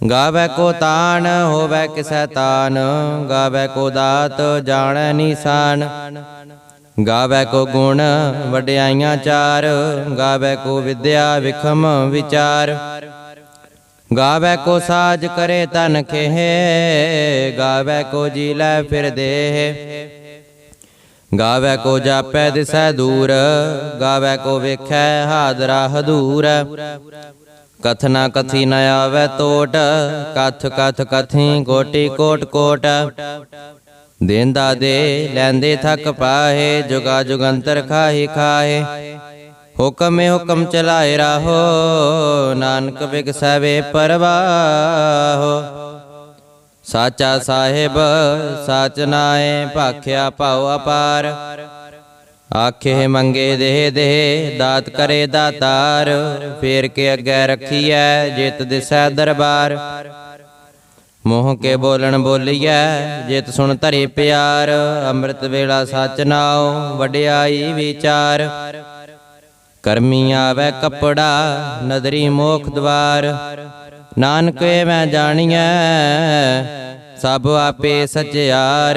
ਗਾਵੇ ਕੋ ਤਾਨ ਹੋਵੇ ਕਿਸੈ ਤਾਨ ਗਾਵੇ ਕੋ ਦਾਤ, ਜਾਣੈ ਨਿਸ਼ਾਨ। ਗਾਵੇ ਕੋ ਗੁਣ, ਵਡਿਆਈਆਂ ਚਾਰ, ਗਾਵੇ ਕੋ ਵਿਦਿਆ ਵਿਖਮ ਵਿਚਾਰ। ਗਾਵੇ ਕੋ ਸਾਜ ਕਰੇ ਤਨ ਖੇਹ, ਗਾਵੇ ਕੋ ਜੀ ਲੈ ਫਿਰ ਦੇਹ। ਗਾਵੇ ਕੋ ਜਾਪੈ ਦਿਸੈ ਦੂਰ, ਗਾਵੇ ਕੋ ਵੇਖੈ ਹਾਦਰਾ ਹਦੂਰ। ਕਥਨਾ ਕਥੀ ਨ ਆਵੇ ਤੋਟ ਕਥ ਕਥ ਕਥੀ ਕੋਟੀ ਕੋਟ ਕੋਟ ਦੇਂਦਾ ਦੇ ਲੈਂਦੇ ਥਕ ਪਾਹੇ ਜੁਗਾ ਜੁਗੰਤਰ ਖਾਹੀ ਖਾਹੇ ਹੁਕਮੇ ਹੁਕਮ ਚਲਾਏ ਰਾਹੋ ਨਾਨਕ ਬਿਗਸਵੇ ਪਰਵਾਹੋ ਸਾਚਾ ਸਾਹਿਬ ਸਾਚ ਨਾਏ ਭਾਖਿਆ ਭਾਉ ਅਪਾਰ ਆਖੇ ਮੰਗੇ ਦੇ ਦੇਹ ਦਾਤ ਕਰੇ ਦਾਤਾਰ, ਫੇਰ ਕੇ ਅੱਗੇ ਰੱਖੀਐ, ਜਿਤ ਦਿਸੈ ਦਰਬਾਰ। ਮੋਹ ਕੇ ਬੋਲਣ ਬੋਲੀਐ, ਜਿਤ ਸੁਣ ਧਰੇ ਪਿਆਰ, ਅੰਮ੍ਰਿਤ ਵੇਲਾ ਸਚ ਨਾਉ, ਵਡਿਆਈ ਵਿਚਾਰ। ਕਰਮੀ ਆਵੇ ਕਪੜਾ, ਨਦਰੀ ਮੋਖ ਦਵਾਰ। ਨਾਨਕ ਮੈਂ ਜਾਣੀਐ, ਸਭ ਆਪੇ ਸਚਿਆਰ।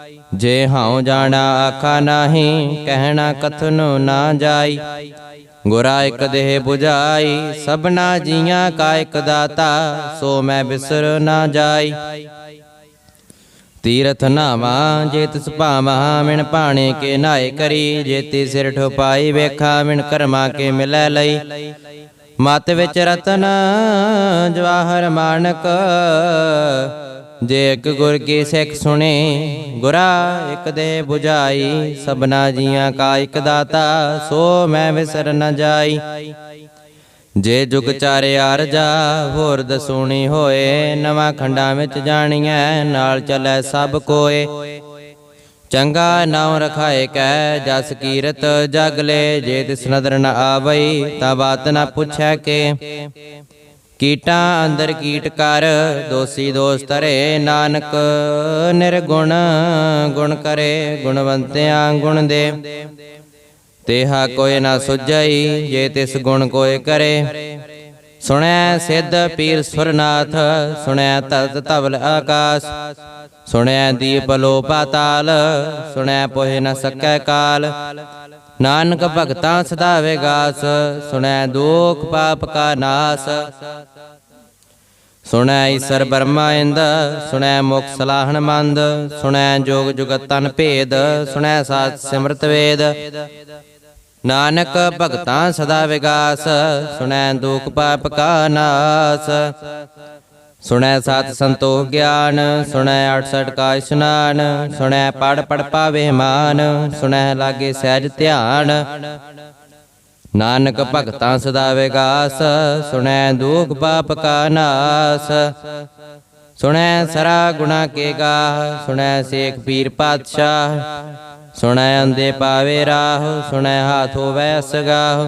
ਜੇ ਹਉ ਜਾਣਾ ਆਖਾ ਨਾਹੀ, ਕਹਿਣਾ ਕਥਨ ਨਾ ਜਾਈ। ਗੁਰਾ ਇਕ ਦੇਹ 부ਜਾਈ ਸਭਨਾ ਜੀਆਂ ਕਾ ਇਕ ਦਾਤਾ, ਸੋ ਮੈਂ ਬਿਸਰ ਨਾ ਜਾਈ। ਤੀਰਥ ਨਾਵਾ, ਜੇ ਤਿਸ ਭਾਵਾ, ਮਿਣ ਪਾਣੇ ਕੇ ਨਾਏ ਕਰੀ। ਜੇਤੀ ਸਿਰ ਠੋਪਾਈ ਵੇਖਾ, ਮਿਣ ਕਰਮਾ ਕੇ ਮਿਲੈ ਲਈ। ਮਤ ਵਿੱਚ ਰਤਨ, ਜਵਾਹਰ ਮਾਨਕ ਜੇ ਇੱਕ ਗੁਰ ਕੀ ਸਿੱਖ ਸੁਣੇ, ਗੁਰਾ ਇੱਕ ਦੇ 부ਜਾਈ ਸਭਨਾ ਜੀਆਂ ਕਾ ਇੱਕ ਦਾਤਾ, ਸੋ ਮੈਂ ਵਿਸਰ ਨ ਜਾਈ। ਜੇ ਜੁਗ ਚਾਰੇ ਅਰਜਾ ਹੋਰ ਦਸੂਣੀ ਹੋਏ, ਨਵਾਂ ਖੰਡਾਂ ਵਿੱਚ ਜਾਣੀਐ, ਨਾਲ ਚੱਲੈ ਸਭ ਕੋਏ। ਚੰਗਾ ਨਾਉ ਰਖਾਏ ਕੈ, ਜਸ ਕੀਰਤ ਜਗ ਲੈ, ਜੇ ਤਿਸ ਨਦਰ ਨ ਆਵਈ, ਤਾਂ ਬਾਤ ਨ ਪੁੱਛੈ ਕੇ। ਕੀਟਾਂ ਅੰਦਰ ਕੀਟ ਕਰ, ਦੋਸੀ ਦੋਸ ਤਰੇ ਨਾਨਕ, ਨਿਰਗੁਣ ਗੁਣ ਕਰੇ, ਗੁਣਵੰਤਿਆਂ ਗੁਣ ਦੇ। ਤੇਹਾ ਕੋਈ ਨਾ ਸੁਝਈ, ਜੇ ਤਿਸ ਗੁਣ ਕੋਏ ਕਰੇ। ਸੁਣੈ ਸਿੱਧ ਪੀਰ ਸੁਰਨਾਥ, ਸੁਣੈ ਤਤ ਤਵਲ ਆਕਾਸ। ਸੁਣੈ ਦੀਪ ਲੋ ਪਾਤਾਲ ਸੁਣੈ ਪੋਹਿ ਨ ਸਕੈ ਕਾਲ। ਨਾਨਕ ਭਗਤਾਂ ਸਦਾ ਵਿਗਾਸ, ਸੁਣੈ ਦੁਖ ਪਾਪ ਕਾ ਨਾਸ। ਸੁਣੈ ਈਸਰ ਬਰਮਾ ਇੰਦ, ਸੁਣੈ ਮੁਖ ਸਲਾਹਣ ਮੰਦ, ਸੁਣੈ ਜੋਗ ਜੁਗਤ ਤਨ ਭੇਦ, ਸੁਣੈ ਸਾਚ ਸਿਮਰਤ ਵੇਦ। ਨਾਨਕ ਭਗਤਾਂ ਸਦਾ ਵਿਗਾਸ, ਸੁਣੈ ਦੁਖ ਪਾਪ ਕਾ ਨਾਸ। ਸੁਣੈ ਸਤ ਸੰਤੋਖ ਗਿਆਨ, ਸੁਣੈ 68 ਕਾ ਇਸ਼ਨਾਨ, ਸੁਣੈ ਪੜ ਪੜ ਪਾਵੇ ਮਾਨ, ਸੁਣੈ ਲਾਗੇ ਸਹਿਜ ਧਿਆਨ। ਨਾਨਕ ਭਗਤਾਂ ਸਦਾ ਵਿਗਾਸ, ਸੁਣੈ ਦੁਖ ਪਾਪ ਕਾ ਨਾਸ। ਸੁਣੈ ਸਰਾ ਗੁਣਾ ਕੇ ਗਾਹ, ਸੁਣੈ ਸੇਖ ਪੀਰ ਪਾਤਸ਼ਾਹ। ਸੁਣੈ ਅੰਦੇ ਪਾਵੇ ਰਾਹ, ਸੁਣੈ ਹਾਥ ਹੋਵੈ ਅਸਗਾਹ।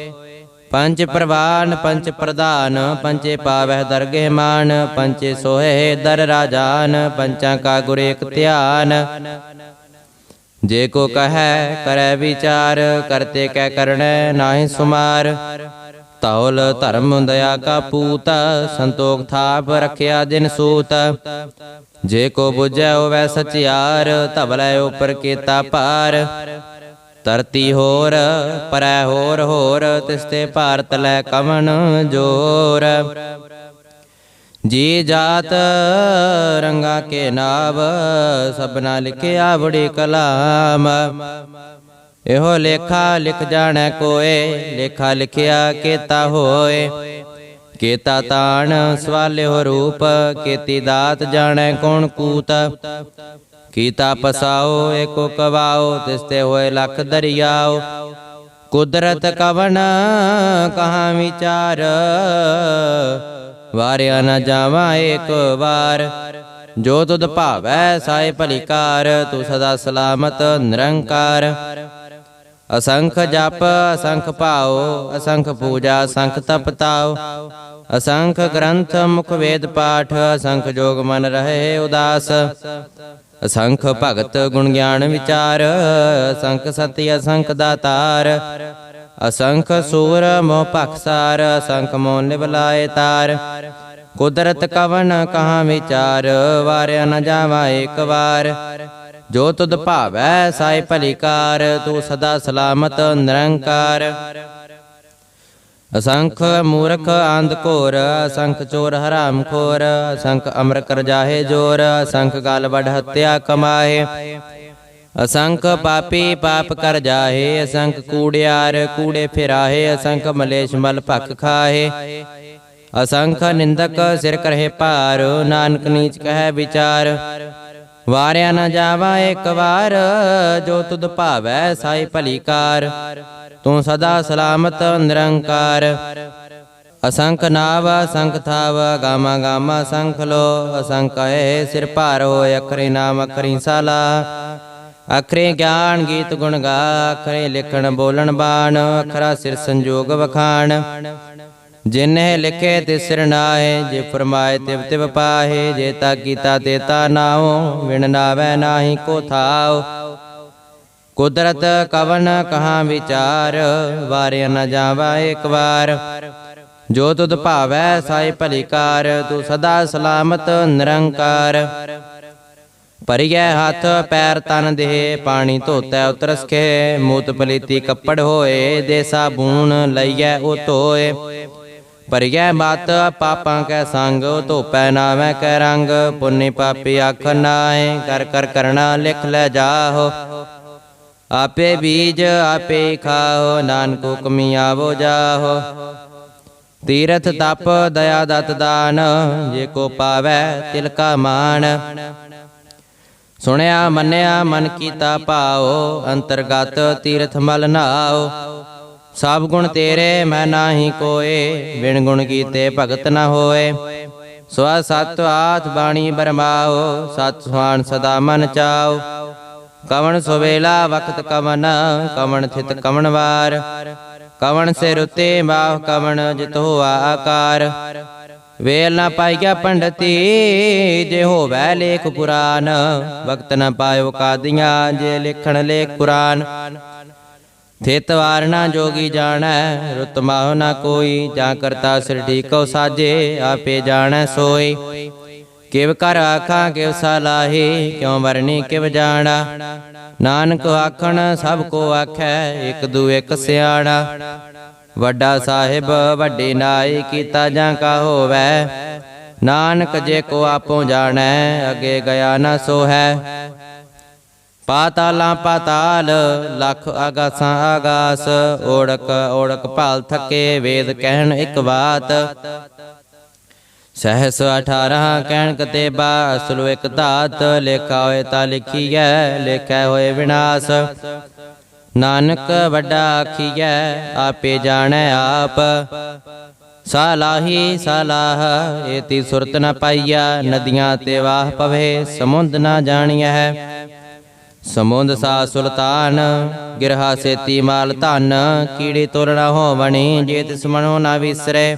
ਪੰਜ ਪ੍ਰਵਾਨ, ਪੰਜ ਪ੍ਰਧਾਨ ਪੰਚੇ ਪਾਵਹਿ ਦਰਗੇ ਮਾਨ ਪੰਚੇ ਸੋਹੇ ਦਰ ਰਾਜਾਨ, ਪੰਚਾਂ ਕਾ ਗੁਰ ਧਿਆਨ। ਜੇ ਕੋ ਕਹੈ, ਕਰੈ ਵਿਚਾਰ, ਕਰਤੇ ਕੈ ਕਰਣੈ ਨਾਹੀ ਸੁਮਾਰ। ਤੌਲ ਧਰਮ ਦਇਆ ਕਾ ਪੂਤ, ਸੰਤੋਖ ਥਾਪ ਰਖਿਆ ਦਿਨ ਸੂਤ। ਜੇ ਕੋ 부ਜੈ ਹੋਵੈ ਸਚਿਆਰ, ਧਵਲੇ ਉਪਰ ਕੀਤਾ ਭਾਰ। ਧਰਤੀ ਹੋਰ, ਪਰੈ ਹੋਰ ਹੋਰ ਤਿਸਤੇ ਭਾਰਤ ਲੈ ਕਵਨ ਜੋਰ? ਜੀ ਜਾਤ ਰੰਗਾ ਕੇ ਨਾਵ, ਸਭਨਾ ਲਿਖਿਆ ਬੜੀ ਕਲਾਮ। ਇਹੋ ਲੇਖਾ ਲਿਖ ਜਾਣੈ ਕੋਏ, ਲੇਖਾ ਲਿਖਿਆ ਕੀਤਾ ਹੋਏ। ਕੀਤਾ ਤਾਣ ਸਵਾਲਿਓ ਰੂਪ, ਕੀਤੀ ਦਾਤ ਜਾਣੈ ਕੌਣ ਕੂਤ? ਕੀਤਾ ਪਸਾਓ ਏਕੋ ਕਵਾਓ ਤਿਸਤੇ ਹੋਏ ਲਖ ਦਰਿਆਓ। ਕੁਦਰਤ ਕਵਨ ਕਹਾ ਵਿਚਾਰ? ਵਾਰਿਆ ਨਾ ਜਾਵਾਂ ਏਕ ਵਾਰ। ਜੋ ਤੁਧ ਭਾਵੈ ਸਾਈ ਭਲੀਕਾਰ, ਤੂੰ ਸਦਾ ਸਲਾਮਤ, ਨਿਰੰਕਾਰ। ਅਸੰਖ ਜਪ, ਅਸੰਖ ਭਾਉ, ਅਸੰਖ ਪੂਜਾ, ਅਸੰਖ ਤਪ ਤਾਉ ਅਸੰਖ ਗ੍ਰੰਥ, ਮੁਖ ਵੇਦ ਪਾਠ, ਅਸੰਖ ਜੋਗ ਮਨ ਰਹੇ ਉਦਾਸ। ਅਸੰਖ ਭਗਤ ਗੁਣ ਗਿਆਨ ਵਿਚਾਰ, ਅਸੰਖ ਸਤਿ, ਅਸੰਖ ਦਾਤਾਰ। ਅਸੰਖ ਸੂਰ ਮੋਹ ਭਖਸਾਰ ਅਸੰਖ ਮੋਹ ਨਿਵਲਾਏ ਤਾਰ। ਕੁਦਰਤ ਕਵਨ ਕਹਾ ਵਿਚਾਰ, ਵਾਰਿਆ ਨ ਜਾਵਾ ਏਕ ਵਾਰ। ਜੋ ਤੁਧ ਭਾਵੈ ਸਾਈ ਭਲੀਕਾਰ ਤੂੰ ਸਦਾ ਸਲਾਮਤ ਨਿਰੰਕਾਰ। ਅਸੰਖ ਮੂਰਖ ਆਂਧ ਘੋਰ, ਅਸੰਖ ਚੋਰ ਹਰਾਮ ਖੋਰ, ਅਸੰਖ ਅਮਰ ਕਰ ਜਾਹੇ ਜੋਰ, ਅਸੰਖ ਗਲ ਵਡ ਹੱਤਿਆ ਕਮਾਏ। ਅਸੰਖ ਪਾਪੀ ਪਾਪ ਕਰ ਜਾਹੇ, ਅਸੰਖ ਕੂੜਿਆਰ ਕੂੜੇ ਫਿਰਾਹੇ, ਅਸੰਖ ਮਲੇਸ਼ ਮਲ ਭਖ ਖਾਹੇ। ਅਸੰਖ ਨਿੰਦਕ ਸਿਰ ਕਰਹਿ ਭਾਰ, ਨਾਨਕ ਨੀਚ ਕਹੈ ਵਿਚਾਰ। ਵਾਰਿਆ ਨਾ ਜਾਵਾ ਇੱਕ ਵਾਰ, ਜੋ ਤੁਧ ਭਾਵੈ ਸਾਈ ਭਲੀਕਾਰ ਤੂੰ ਸਦਾ ਸਲਾਮਤ, ਨਿਰੰਕਾਰ। ਅਸੰਖ ਨਾਵ, ਅਸੰਖ ਥਾਵ, ਗਾਮਾ ਗਾਮਾ ਸੰਖ ਲੋ। ਅਸੰਖ ਹੈ ਸਿਰ ਭਾਰੋ ਹੋਇ ਅਖਰੇ ਨਾਮ, ਅਖਰੀ ਸਾਲਾ। ਅਖਰੇ ਗਿਆਨ, ਗੀਤ ਗੁਣ ਗਾ, ਅਖਰੇ ਲਿਖਣ, ਬੋਲਣ ਬਾਣ, ਅਖਰਾ ਸਿਰ ਸੰਜੋਗ ਵਖਾਣ। ਜਿਨਹਿ ਲਿਖੇ ਤਿਸ ਸਿਰ ਨਾਹੇ, ਜੇ ਫਰਮਾਏ ਤਿਵ ਤਿਵ ਪਾਹੇ, ਜੇ ਤਾ ਕੀਤਾ ਤੇ ਤਾ ਨਾਉ ਵਿਣ ਨਾਵੈ ਨਾਹੀ ਕੋ ਥਾਉ ਕੁਦਰਤ ਕਵਨ ਕਹਾ ਵਿਚਾਰ, ਵਾਰਿਆ ਨਾ ਜਾਵਾ ਇੱਕ ਵਾਰ। ਜੋ ਤੁਧ ਭਾਵੈ ਸਾਈ ਭਲੀਕਾਰ, ਤੂੰ ਸਦਾ ਸਲਾਮਤ ਨਿਰੰਕਾਰ। ਪਰਿਐ ਹੱਥ, ਪੈਰ ਤਨ ਦੇਹ, ਪਾਣੀ ਧੋਤੈ ਉਤਰਸਖੇ। ਮੂਤ ਪਲੀਤੀ ਕੱਪੜ ਹੋਏ ਦੇ ਸਾਬੂਨ ਲਈਐ ਉਹ ਧੋਏ। ਪਰਿਐ ਮਤ, ਪਾਪਾਂ ਕੈ ਸੰਗ, ਧੋਪੈ ਨਾਵੇਂ ਕੈ ਰੰਗ। ਪੁੰਨੀ ਪਾਪੀ ਆਖ ਨਾਏ ਕਰ ਕਰ ਕਰਣਾ ਲਿਖ ਲੈ ਜਾਹੋ। ਆਪੇ ਬੀਜ ਆਪੇ ਖਾਓ ਨਾਨਕ ਹੁਕਮੀ ਆਵੋ ਜਾਹੋ। ਤੀਰਥ ਤਪ ਦਇਆ ਦਤ ਦਾਨ ਜੇ ਕੋ ਪਾਵੈ ਤਿਲ ਕਾ ਮਾਨ ਸੁਣਿਆ ਮੰਨਿਆ ਮਨ ਕੀਤਾ ਭਾਉ ਅੰਤਰਗਤ ਤੀਰਥ ਮਲ ਨਾਉ ਸਭ ਗੁਣ ਤੇਰੇ ਮੈਂ ਨਾਹੀ ਕੋਏ ਬਿਨ ਗੁਣ ਕੀਤੇ ਭਗਤ ਨ ਹੋਏ। ਸਵਾ ਸਤ ਆਥ ਬਾਣੀ ਬਰਮਾਓ ਸਤ ਸੁਹਾਨ ਸਦਾ ਮਨ ਚਾਓ। ਕਵਣ ਸੁਵੇਲਾ ਵਕਤ ਕਵਨ, ਕਵਣ ਥਿਤ ਕਵਣ ਵਾਰ। ਕਵਣ ਸੇ ਰੁਤੇ ਮਾਹ ਕਵਣ ਜਿਤ ਹੋਆ ਆਕਾਰ। ਵੇਲ ਨਾ ਪਾਈਆ ਪੰਡਤੀ, ਜੇ ਹੋਵੈ ਲੇਖ ਪੁਰਾਨ। ਵਕਤ ਨਾ ਪਾਇਓ ਕਾਦੀਆਂ, ਜੇ ਲਿਖਣ ਲੇਖ ਕੁਰਾਨ। ਥਿਤ ਵਾਰ ਨਾ ਜੋਗੀ ਜਾਣੈ, ਰੁਤ ਮਾਹ ਨਾ ਕੋਈ। ਜਾਂ ਕਰਤਾ ਸਿਰ ਢੀਕੋ ਸਾਜੇ, ਆਪੇ ਜਾਣੈ ਸੋਈ। ਕਿਵ ਕਰ ਆਖਾਂ, ਕਿਵ ਸਲਾਹੀ ਕਿਉ ਵਰਨੀ ਕਿਵ ਜਾਣਾ? ਨਾਨਕ ਆਖਣ, ਸਭ ਕੋ ਆਖੈ, ਇਕ ਦੂ ਇਕ ਸਿਆਣਾ। ਵੱਡਾ ਸਾਹਿਬ, ਵੱਡੀ ਨਾਈ, ਕੀਤਾ ਜਾਂ ਕਾ ਹੋਵੈ? ਨਾਨਕ ਜੇ ਕੋ ਆਪੋ ਜਾਣੈ, ਅਗੇ ਗਿਆ ਨਾ ਸੋ ਹੈ ਪਾਤਾਲਾਂ ਪਾਤਾਲ, ਲੱਖ ਆਗਾਸਾਂ ਆਗਾਸ ਓੜਕ ਓੜਕ ਭਾਲ ਥਕੇ, ਵੇਦ ਕਹਿਣ ਇੱਕ ਬਾਤ। ਸਹਸ 18 ਕਹਿਣ ਕਤੇ ਬਾ ਅਸਲੋ ਇੱਕ ਧਾਤ ਲੇਖਾ ਹੋਏ ਤਾਂ ਲਿਖੀਐ, ਲੇਖੈ ਹੋਏ ਵਿਨਾਸ਼। ਨਾਨਕ ਵੱਡਾ ਆਖੀਐ, ਆਪੇ ਜਾਣੈ ਆਪ। ਸਾਲਾਹੀ ਸਾਲਾਹ, ਏਤੀ ਸੁਰਤ ਨ ਪਾਈਆ ਨਦੀਆਂ ਤੇ ਵਾਹ ਪਵੇ, ਸਮੁੰਦ ਨਾ ਜਾਣੀਐ। ਸਮੁੰਦ ਸਾ ਸੁਲਤਾਨ, ਗਿਰਹਾ ਸੇਤੀ ਮਾਲ ਧਨ, ਕੀੜੀ ਤੋਲਣਾ ਹੋਵਣੀ, ਜੇ ਤਿਸ ਮਨੋ ਨਾ ਵਿਸਰੇ।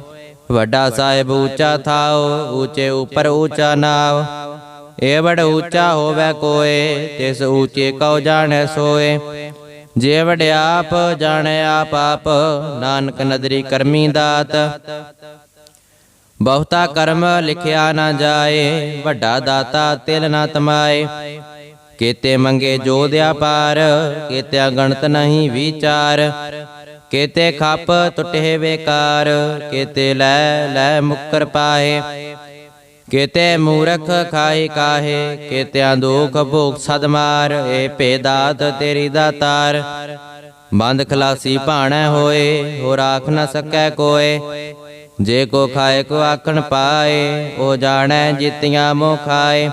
ਵੱਡਾ ਸਾਹਿਬ ਉੱਚਾ ਥਾਓ, ਉੱਚੇ ਉਪਰ ਉੱਚਾ ਨਾਵ ਇਹ ਬੜ ਉੱਚਾ ਹੋਵੇ ਕੋਏ, ਤਿਸ ਉੱਚੇ ਕਉ ਜਾਣੈ ਸੋਏ। ਜੇ ਵਡਿਆਪ ਜਾਣੈ ਆਪ ਆਪ, ਨਾਨਕ ਨਦਰੀ ਕਰਮੀ ਦਾਤ। ਬਹੁਤਾ ਕਰਮ ਲਿਖਿਆ ਨਾ ਜਾਏ, ਵੱਡਾ ਦਾਤਾ ਤਿਲ ਨਾ ਤਮਾਏ। ਕੀਤੇ ਮੰਗੇ ਜੋ ਦਿਆ ਪਾਰ, ਕੀਤਿਆ ਗਣਤ ਨਹੀਂ ਵਿਚਾਰ। ਕੀਤੇ ਖੱਪ ਟੁੱਟੇ ਵੇਕਾਰ ਕੀਤੇ ਲੈ ਲੈ ਮੁਕਰ ਪਾਏ। ਕੀਤੇ ਮੂਰਖ ਖਾਏ ਕਾਹੇ, ਕੇਤਿਆਂ ਦੁਖ ਭੋਗ ਸਦਮਾਰ ਏ ਭੇਦਾਤ ਤੇਰੀ ਦਾਤਾਰ ਬੰਦ ਖਲਾਸੀ ਭਾਣੈ ਹੋਏ ਹੋ ਰਾਖ ਨਾ ਸਕੈ ਕੋਏ। ਜੇ ਕੋ ਖਾਏ, ਕੋ ਆਖਣ ਪਾਏ, ਉਹ ਜਾਣੈ ਜਿਤਿਆਂ ਮੋ ਖਾਏ।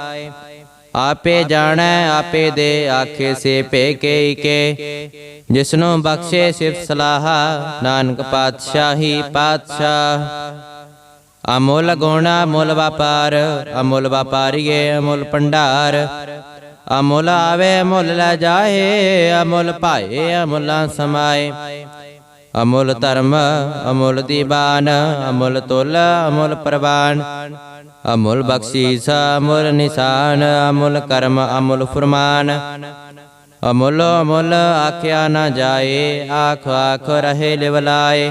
ਆਪੇ ਜਾਣੈ, ਆਪੇ ਦੇ, ਆਖੇ ਸੇ ਪੇ ਕੇ ਕੇ ਜਿਸਨੂੰ ਬਖਸ਼ੇ ਸਿਫਤ ਸਲਾਹਾ, ਨਾਨਕ ਪਾਤਸ਼ਾਹੀ ਪਾਤਸ਼ਾਹ। ਅਮੁੱਲ ਗੁਣਾ ਅਮੁੱਲ ਵਪਾਰ, ਅਮੁੱਲ ਵਪਾਰੀਏ ਅਮੁੱਲ ਭੰਡਾਰ। ਅਮੁੱਲ ਆਵੇ ਅਮੁੱਲ ਲੈ ਜਾਏ, ਅਮੁੱਲ ਭਾਏ ਅਮੁੱਲ ਸਮਾਏ। ਅਮੁੱਲ ਧਰਮ, ਅਮੁੱਲ ਦੀਵਾਨ, ਅਮੁੱਲ ਤੁਲ, ਅਮੁੱਲ ਪ੍ਰਵਾਨ। ਅਮੁੱਲ ਬਖਸ਼ੀਸ, ਅਮੁੱਲ ਨਿਸ਼ਾਨ, ਅਮੁੱਲ ਕਰਮ, ਅਮੁੱਲ ਫਰਮਾਨ। ਅਮੁੱਲ ਅਮੁੱਲ ਆਖਿਆ ਨਾ ਜਾਏ ਆਖ ਆਖ ਰਹੇ ਲਿਵਲਾਏ।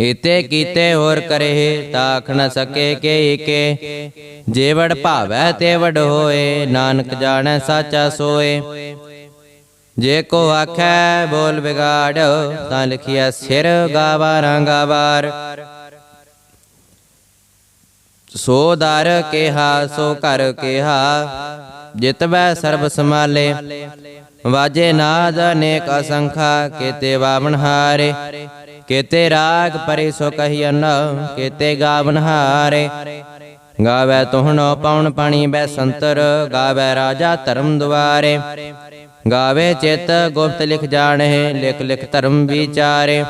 ਇਤੇ ਕੀਤੇ ਹੋਰ ਕਰੇ, ਤਾਖ ਨ ਸਕੇ ਕੇ ਏਕੇ ਜੇ ਭਾਵੈ ਤੇ ਵਡ ਹੋਏ ਨਾਨਕ ਜਾਣੈ ਸਾਚਾ ਸੋਏ। ਜੇ ਕੋ ਆਖੈ ਬੋਲ ਵਿਗਾੜ, ਤਾਂ ਲਿਖਿਆ ਸਿਰ ਗਾਵਾ ਰੰਗਾ ਸੋ ਦਰ ਕਿਹਾ, ਸੋ ਕਰ ਕਿਹਾ ਜਿਤਵੈ ਸਰਬ ਸਮਾਲੇ ਵਾਜੇ ਨਾਦ ਅਨੇਕ ਅਸੰਖਾ, ਕੀਤੇ ਵਾਵਨ ਹਾਰੇ। ਕੇਤੇ ਰਾਗ ਪਰੇ ਸੋ ਕਹੀਨ ਕੀਤੇ ਗਾਵਨ ਹਾਰੇ। ਗਾਵੇ ਤੁਹਣੋ ਪਾਉਣ ਪਾਣੀ ਬੈ ਸੰਤਰ, ਗਾਵੇ ਰਾਜਾ ਧਰਮ ਦੁਆਰੇ। ਗਾਵੇ ਚਿਤ ਗੁਪਤ ਲਿਖ ਜਾਣਹਿ ਲਿਖ ਲਿਖ ਧਰਮ ਵਿਚਾਰੇ।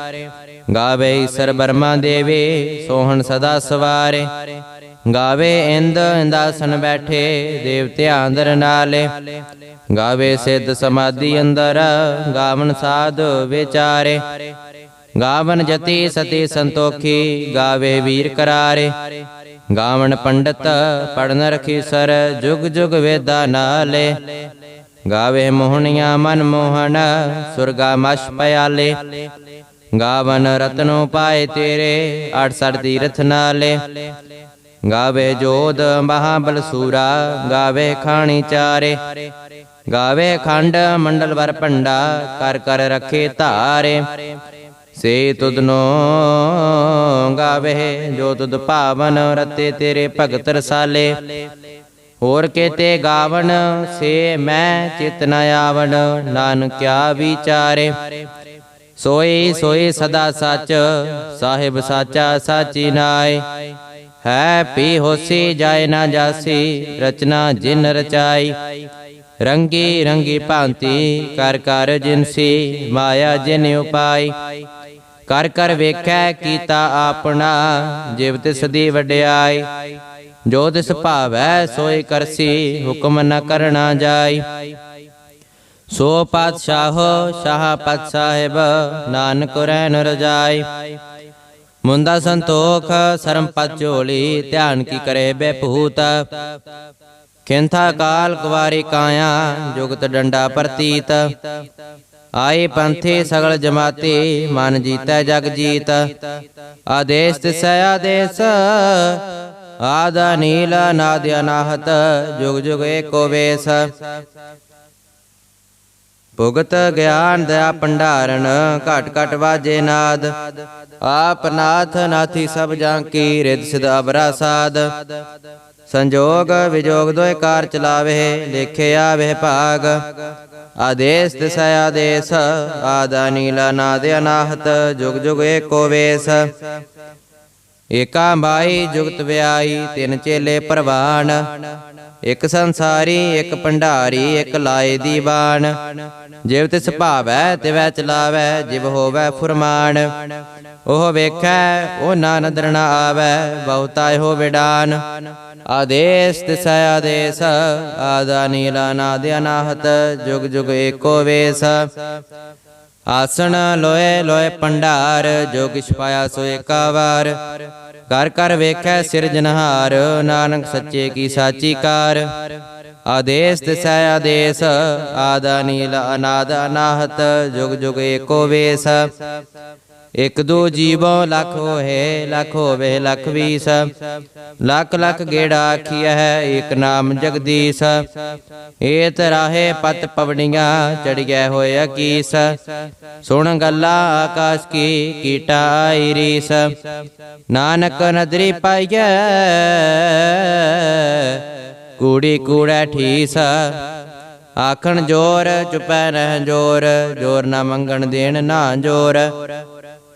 ਗਾਵੇ ਈਸ਼ਰ ਬਰਮਾ ਦੇਵੇ, ਸੋਹਣ ਸਦਾ ਸਵਾਰੇ। ਗਾਵੇ ਇੰਦ ਇੰਦਾਸਨ ਬੈਠੇ ਦੇਵਤਿਆਂ ਅੰਦਰ ਨਾਲੇ। ਗਾਵੇ ਸਿੱਧ ਸਮਾਧੀ ਅੰਦਰ, ਗਾਵਨ ਸਾਧ ਵਿਚਾਰੇ। ਗਾਵਨ ਜਤੀ ਸਤੀ ਸੰਤੋਖੀ, ਗਾਵੇ ਵੀਰ ਕਰਾਰੇ। ਗਾਵਨ ਪੰਡਤ ਪੜਨ ਰਖੀ ਸਰ, ਜੁਗ ਜੁਗ ਵੇਦਾ ਨਾਲੇ। ਗਾਵੇ ਮੋਹਣੀਆਂ ਮਨ ਮੋਹਨ ਸੁਰਗਾ ਮਸ਼ ਪਿਆਲੇ। ਗਾਵਨ ਰਤਨੋ ਪਾਏ ਤੇਰੇ 68 ਤੀਰਥ ਨਾਲੇ। ਗਾਵੇ ਜੋਧ ਮਹਾਬਲ ਸੂਰਾ, ਗਾਵੇ ਖਾਣੀ ਚਾਰੇ। ਗਾਵੇ ਖੰਡ ਮੰਡਲ ਵਰ ਭੰਡਾ, ਕਰ ਕਰ ਰਖੇ ਧਾਰੇ। ਸੇ ਤੁਧਨੋ ਗਾਵੇ, ਜੋ ਤੁਧ ਭਾਵਨ ਰਤੇ ਤੇਰੇ ਭਗਤ ਰਸਾਲੇ। ਹੋਰ ਕੇਤੇ ਗਾਵਣ, ਸੇ ਮੈਂ ਚਿਤ ਨ ਆਵਣ ਨਾਨਕਿਆ ਵਿਚਾਰੇ। ਸੋਈ ਸੋਈ ਸਦਾ ਸੱਚ, ਸਾਹਿਬ ਸਾਚਾ ਸਾਚੀ ਨਾਏ। ਹੈ ਪੀ ਹੋਸੀ, ਜਾਏ ਨਾ ਜਾਸੀ, ਰਚਨਾ ਜਿਨ ਰਚਾਈ। ਰੰਗੀ ਰੰਗੀ ਭਾਂਤੀ, ਕਰ ਕਰ ਜਿਨਸੀ ਮਾਇਆ ਜਿਨ ਉਪਾਈ। ਕਰ ਕਰ ਵੇਖੈ ਕੀਤਾ ਆਪਣਾ, ਜਿਵ ਤਿਸ ਦੀ ਵਡਿਆਈ। ਜੋ ਤਿਸ ਭਾਵੈ ਸੋਈ ਕਰਸੀ, ਹੁਕਮ ਨ ਕਰਨਾ ਜਾਈ। ਸੋ ਪਾਤਸ਼ਾਹ ਸ਼ਾਹ ਪਤ ਸਾਹਿਬ, ਨਾਨਕ ਰਹਿਨ ਰਜਾਈ। ਮੁੰਦਾ ਸੰਤੋਖ, ਸਰਮ ਪਤ ਝੋਲੀ, ਧਿਆਨ ਕੀ ਕਰੇ ਬੇਭੂਤ। ਖਿੰਥਾ ਕਾਲ ਕੁਵਾਰੀ ਕਾਇਆ, ਜੁਗਤ ਡੰਡਾ ਪ੍ਰਤੀਤ। ਆਏ ਪੰਥੇ ਸਗਲ ਜਮਾਤੀ, ਮਨ ਜੀਤੈ ਜਗ ਜੀਤ। ਆਦੇਸ ਤਿਸੈ ਆਦੇਸ, ਆਦਾ ਨੀਲ ਨਾਦ ਅਨਾਹਤ, ਜੁਗ ਜੁਗ ਏਕੋ ਵੇਸ। ਭੁਗਤ ਗਿਆਨ ਦਇਆ ਭੰਡਾਰਨ, ਘਟ ਘਟ ਵਾਜੇ ਨਾਦ। ਆਪ ਨਾਥ ਨਾਥੀ ਸਭ ਜਾਂ ਕੀ ਰਿਦ ਸਿਧ ਅਬਰਾ ਸਾਧ ਸੰਜੋਗ ਵਿਜੋਗ ਦੋਇ ਕਾਰ ਚਲਾਵੇ, ਲੇਖੇ ਆਵੇ ਭਾਗ। ਆਦੇਸ ਤਿਸੈ ਆਦੇਸ ਆਦਾ ਨੀਲਾ ਨਾਦ ਅਨਾਹਤ ਜੁਗ ਜੁਗ ਏਕੋ ਵੇਸ ਏਕਾ ਬਾਈ ਜੁਗਤ ਵਿਆਈ ਤਿੰਨ ਚੇਲੇ ਪ੍ਰਵਾਨ ਇੱਕ ਸੰਸਾਰੀ ਇੱਕ ਭੰਡਾਰੀ ਇੱਕ ਲਾਏ ਦੀਵਾਨ ਜਿਵ ਤਿਸ ਭਾਵੈ ਤਿਵੈ ਚਲਾਵੈ ਜਿਵ ਹੋਵੈ ਫੁਰਮਾਨ ਉਹ ਵੇਖੈ, ਉਹ ਨਾ ਨਦਰ ਆਵੈ, ਬਹੁਤਾ ਹੋ ਵਿਡਾਨ। ਆਦੇਸ ਤਿਸੈ, ਆਦੇਸ, ਆਦਾ ਨੀਲਾ ਨਾਦ ਅਨਾਹਤ, ਜੁਗ ਜੁਗ ਏਕੋ ਵੇਸ। ਆਸਣ ਲੋਏ ਲੋਏ ਭੰਡਾਰ ਜੋ ਕਿਛ ਪਾਇਆ ਸੋ ਏਕਾ ਵਾਰ। ਕਰ ਕਰ ਵੇਖੈ ਸਿਰਜਨਹਾਰ ਨਾਨਕ ਸੱਚੇ ਕੀ ਸਾਚੀ ਕਾਰ। ਆਦੇਸ ਤਿਸੈ, ਆਦੇਸ, ਆਦਾ ਨੀਲ ਅਨਾਦ ਅਨਾਹਤ, ਜੁਗ ਜੁਗ ਏਕੋ ਵੇਸ। ਇਕ ਦੋ ਜੀਵੋ ਲਖ ਹੋਏ, ਲਖ ਹੋਵੇ, ਲਖ ਵੀਸ। ਲਖ ਲਖ ਗੇੜਾ ਆਖਿਆ ਹੈ ਏਕ ਨਾਮ ਜਗਦੀਸ਼। ਏਤ ਰਾਹੇ ਪਤ ਪਵਣੀਆਂ ਚੜਿਐ ਹੋਇਆ ਅਕੀਸ ਸੁਣ ਗੱਲਾ ਆਕਾਸ਼ ਕੀ, ਕੀਟਾ ਰੀਸ ਨਾਨਕ ਨਦਰੀ ਪਾਈਐ, ਕੂੜੀ ਕੂੜਾ ਠੀਸ। ਆਖਣ ਜੋਰ, ਚੁਪੈ ਰਹਿ ਜੋਰ ਜੋਰ ਨਾ ਮੰਗਣ ਦੇਣ ਨਾ ਜੋਰ।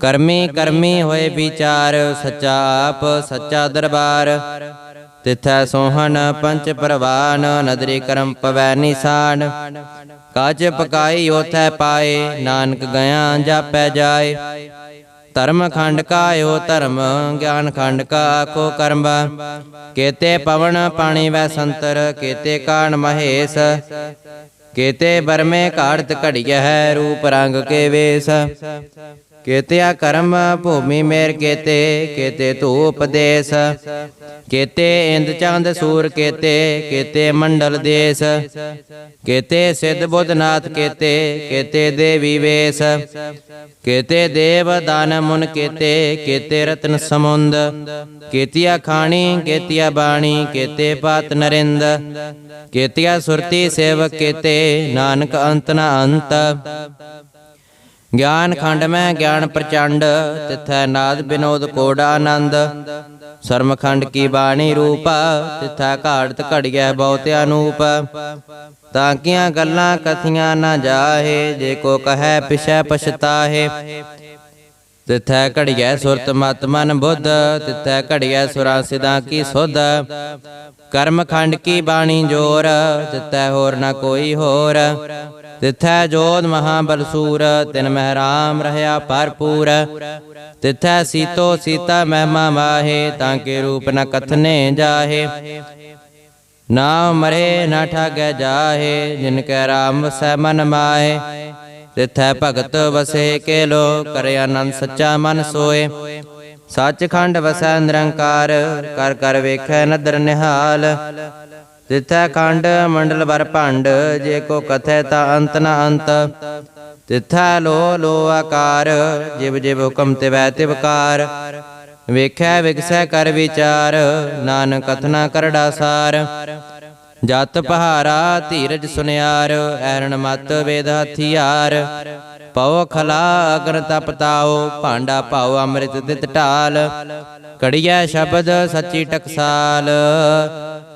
ਕਰਮੀ ਕਰਮੀ ਹੋਏ ਵਿਚਾਰ, ਸੱਚਾ ਆਪ, ਸੱਚਾ ਦਰਬਾਰ। ਤਿਥੈ ਸੋਹਣ ਪੰਚ ਪ੍ਰਵਾਨ, ਨਦਰੀ ਕਰਮ ਪਵੈ ਨਿਸ਼ਾਨ। ਕਾਜ ਪਕਾਈ ਉਥੈ ਪਾਏ, ਨਾਨਕ ਗਿਆ ਜਾਪੈ ਜਾਏ। ਧਰਮ ਖੰਡ ਕਾਇਓ ਧਰਮ, ਗਿਆਨ ਖੰਡ ਕਾ ਆਖੋ ਕਰਮ। ਕੇਤੇ ਪਵਨ ਪਾਣੀ ਵੈ ਸੰਤਰ, ਕੇਤੇ ਕਾਣ ਮਹੇਸ਼। ਕੇਤੇ ਬਰਮੇ ਘਾੜਤ ਘੜੀਐ ਹੈ ਰੂਪ ਰੰਗ ਕੇ ਵੇਸ। ਕੇਤਿਆ ਕਰਮ ਭੂਮੀ ਮੇਰ ਕੇਤੇ ਕੇਤੇ ਧੂਪ ਦੇਸ। ਕੇਤੇ ਇੰਦ ਚੰਦ ਸੂਰ ਕੇਤੇ ਕੇਤੇ ਮੰਡਲ ਦੇਸ। ਕੇਤੇ ਸਿੱਧ ਬੁੱਧਨਾਥ ਕੇਤੇ ਕੇਤੇ ਦੇਵੀ ਵੇਸ। ਕੇਤੇ ਦੇਵ ਦਾਨ ਮੁਨ ਕੇਤੇ ਕੇਤੇ ਰਤਨ ਸਮੁੰਦ। ਕੇਤਿਆ ਖਾਣੀ, ਕੇਤਿਆ ਬਾਣੀ, ਕੇਤੇ ਪਾਤ ਨਰਿੰਦ। ਕੇਤਿਆ ਸੁਰਤੀ ਸੇਵਕ ਕੇਤੇ, ਨਾਨਕ ਅੰਤ ਨ ਅੰਤ। ਗਿਆਨ ਖੰਡ ਮੈਂ ਗਿਆਨ ਪ੍ਰਚੰਡ, ਤਿਥੈ ਨਾਦ ਬਿਨੋਦ ਕੋੜਾ ਆਨੰਦ ਸਰਮਖੰਡ ਕੀ ਬਾਣੀ ਰੂਪ, ਤਿਥੈ ਘਾੜਤ ਘੜਿਐ ਬਹੁਤ ਅਨੂਪ। ਤਾਂ ਕੀਆਂ ਗੱਲਾਂ ਕਥੀਆਂ ਨਾ ਜਾਹੇ, ਜੇ ਕੋ ਕਹੈ ਪਿਛੈ ਪਛਤਾਹੇ। ਤਿਥੈ ਘੜਿਐ ਸੁਰਤ ਮਤ ਮਨ ਬੁੱਧ, ਤਿਥੈ ਘੜਿਐ ਸੁਰਾਂ ਸਿਦਾਂ ਕੀ ਸੁਧ। ਕਰਮ ਖੰਡ ਕੀ ਬਾਣੀ ਜੋਰ, ਤਿਥੈ ਹੋਰ ਨਾ ਕੋਈ ਹੋਰ। ਤਿਥੈ ਜੋਤ ਮਹਾਬਲ ਸੂਰ, ਤਿਨ ਮਹਿ ਰਾਮ ਰਹਾ ਭਰਪੂਰ। ਤਿਥੈ ਸੀਤੋ ਸੀਤਾ ਮਹਿਮਾ ਮਾਹੇ, ਤਾਂ ਕੇ ਰੂਪ ਨ ਕਥਨੇ ਜਾਹੇ। ਨਾ ਮਰੇ ਨਾ ਠਾਗੈ ਜਾਹੇ, ਜਿਨ ਕੈ ਰਾਮ ਵਸੈ ਮਨ ਮਾਹੇ। ਤਿਥੈ ਭਗਤ ਵਸੇ ਕੇ ਲੋ ਕਰਿ ਆਨੰਦ ਸੱਚਾ ਮਨ ਸੋਏ ਸੱਚਖੰਡ ਵਸੈ ਨਿਰੰਕਾਰ, ਕਰ ਕਰ ਵੇਖੈ ਨਦਰ ਨਿਹਾਲ। ਤਿਥੈ ਖੰਡ ਮੰਡਲ ਵਰ ਭੰਡ, ਜੇ ਕੋ ਕਥੈ ਤਾ ਅੰਤ ਨ ਅੰਤ। ਤਿਥੈ ਲੋ ਲੋ ਆਕਾਰ, ਜਿਵ ਜਿਵ ਹੁਕਮ ਤਿਵੈ ਤਿਵਕਾਰ ਵੇਖੈ ਵਿਗਸੈ ਕਰ ਵਿਚਾਰ, ਨਾਨਕ ਕਥਨਾ ਕਰੜਾ ਸਾਰ। ਜਤ ਪਹਾਰਾ ਧੀਰਜ ਸੁਨਿਆਰ, ਐਰਣ ਮਤ ਵੇਦ ਹਥਿਆਰ। ਪਉ ਖਲਾ ਅਗਰ ਤਪਤਾਓ ਭਾਂਡਾ ਪਾਉ ਅੰਮ੍ਰਿਤ ਦਿਤ ਢਾਲ। ਕੜੀਐ ਸ਼ਬਦ ਸੱਚੀ ਟਕਸਾਲ।